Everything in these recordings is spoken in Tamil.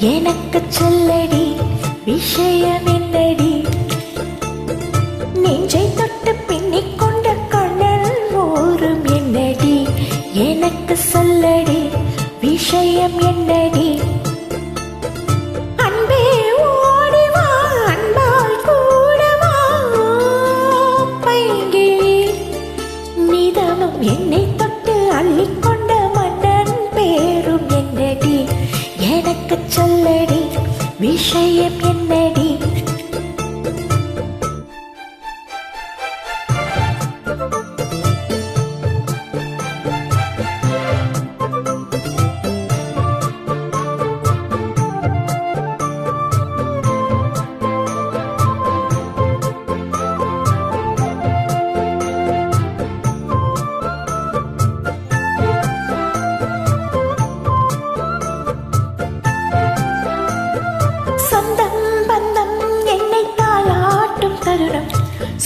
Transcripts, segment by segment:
எனக்கு சொல்லடி விஷயம் என்னடி? நெஞ்சை தொட்டு பின்னிக் கொண்ட கண்ணல் ஓரும் என்னடி? எனக்கு சொல்லடி விஷயம் என்னடி? விஷயம் என்னடி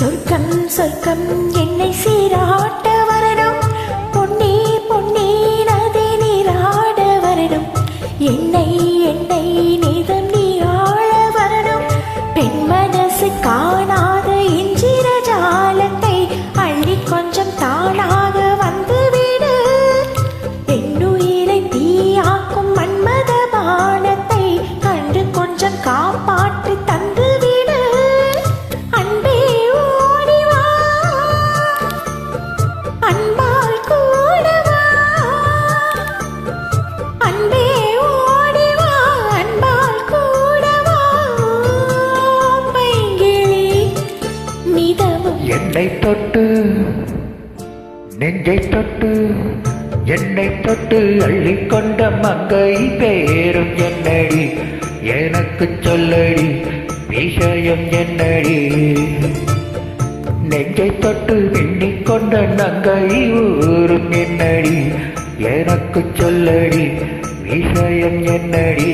சொர்க்கம் சொர்க்கம் என்னை சீராட்ட. என்னை தொட்டு நெஞ்சை தொட்டு என்னை தொட்டு அள்ளிக்கொண்ட மங்கை பேரும் என்னடி? எனக்கு சொல்லடி விஷயம் என்னடி? நெஞ்சை தொட்டு எண்ணிக்கொண்ட நங்கை ஊரும் என்னடி? எனக்கு சொல்லடி விஷயம் என்னடி?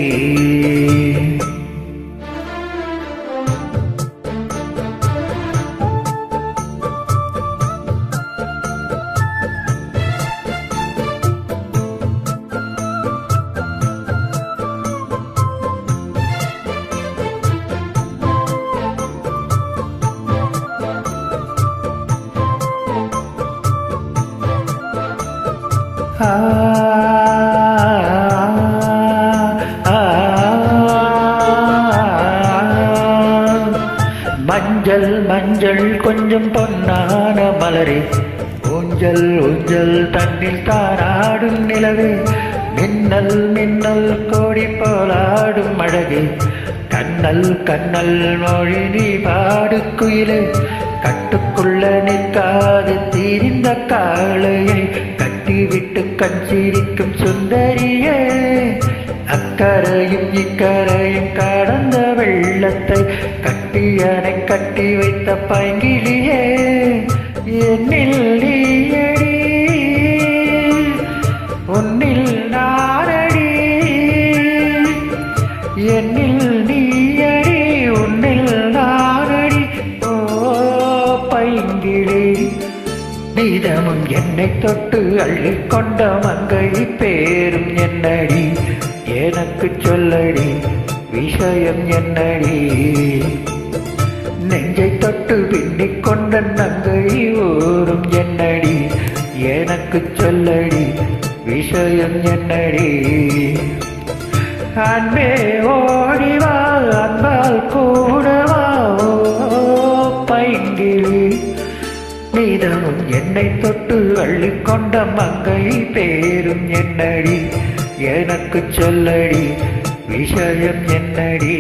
மஞ்சள் மஞ்சள் கொஞ்சம் பொன்னான மலரே. ஊஞ்சல் ஊஞ்சல் தண்ணில் தாராடும் நிலவே. மின்னல் மின்னல் கோடி போலாடும் அழகே. கண்ணல் கண்ணல் மொழி நீ பாடு குயிலே. கட்டுக்குள்ள நிற்காது தீரிந்த காளையை. கண் சிரிக்கும் சுந்தரியே அக்கரையும் இக்கரையும் கடந்த வெள்ளத்தை கட்டியனை கட்டி வைத்த பைங்கிலியே என்னில் நீயடி உன்னில் நாரடி என்னில் நீயடி உன்னில் நாரடி. ஓ பைங்கிளி நீதமும் என்னை தொட்டு அள்ளிக்கொண்ட மங்கை பேரும் என்னடி? எனக்கு சொல்லடி விஷயம் என்னடி? நெஞ்சை தொட்டு பின்னிக் கொண்ட நங்கை ஊரும் என்னடி? எனக்கு சொல்லடி விஷயம் என்னடி? அன்பே ஓடிவா அன்பால் கூடவா? ஓ பைங்கிளி நீதமும் என்னை தொட்டு அள்ளிக்கொண்ட மங்கை பேரும் என்னடி? எனக்கு சொல்லடி விஷயம் என்னடி?